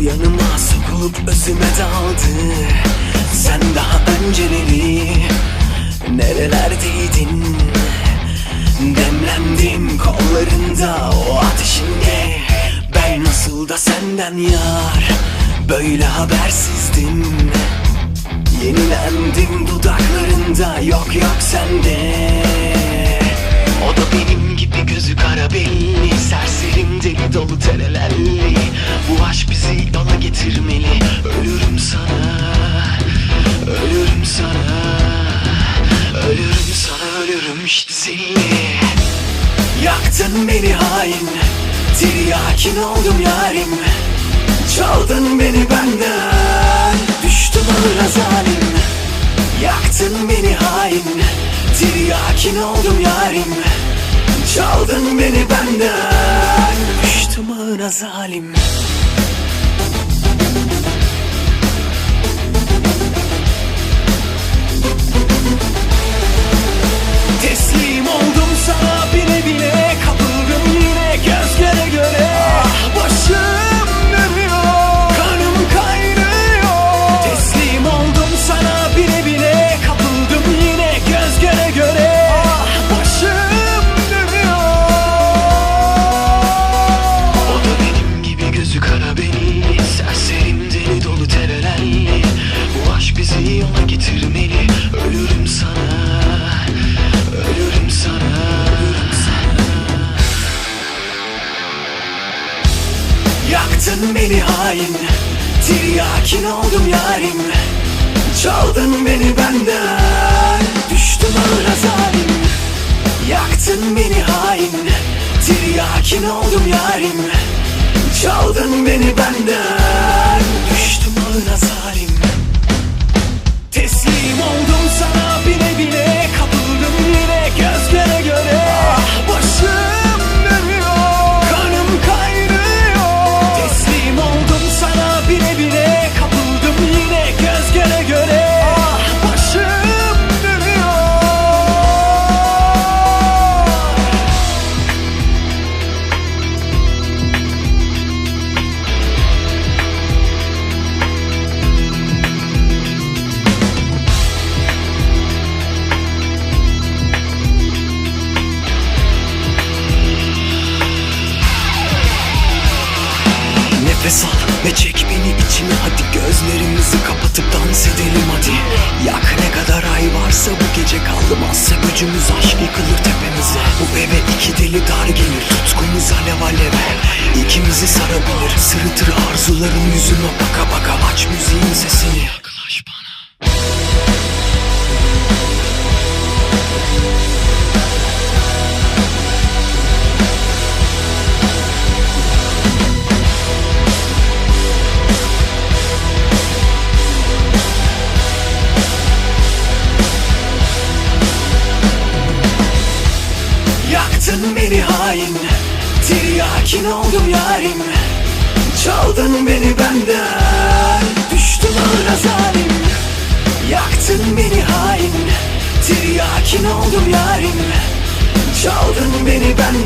yanıma sokulup özüme daldı. Sen daha önceleri nerelerdeydin? Demlendim kollarında o ateşinde Ben nasıl da senden yar böyle habersizdim. Yenilendim dudaklarında yok yok sende. O da benim gibi gözü kara belli Serserim deli dolu terelelli bu aşk bizi yola getirmeli. Ölürüm sana Ölürüm sana Ölürüm sana ölürüm işte zilli Yaktın beni hain Tiryakin oldum yarim. Çaldın beni benden Düştüm ağıra zalim Yaktın beni hain Tiryakin oldum yarim. Çaldın beni benden Düştüm ağına zalim Teslim Yaktın beni hain Tiryakin oldum yarim. Çaldın beni benden Düştüm ağıra zalim Yaktın beni hain Tiryakin oldum yarim. Çaldın beni benden Düştüm ağına zalim Teslim oldum Nefes al. Ve çek beni içine hadi Gözlerimizi kapatıp dans edelim hadi. Yak ne kadar ay varsa bu gece kalmazsa Gücümüz aşk yıkılır tepemize. Bu eve iki deli dar gelir Tutkumuz alev alev. İkimizi sarabilir Sırıtır arzuların yüzüne baka baka. Aç müziğin sesini. Yaklaş bana Yaktın beni hain. Tiryakin oldum yarim. Çaldın beni benden. Düştüm ağına zalim Yaktın beni hain. Tiryakin oldum yarim. Çaldın beni benden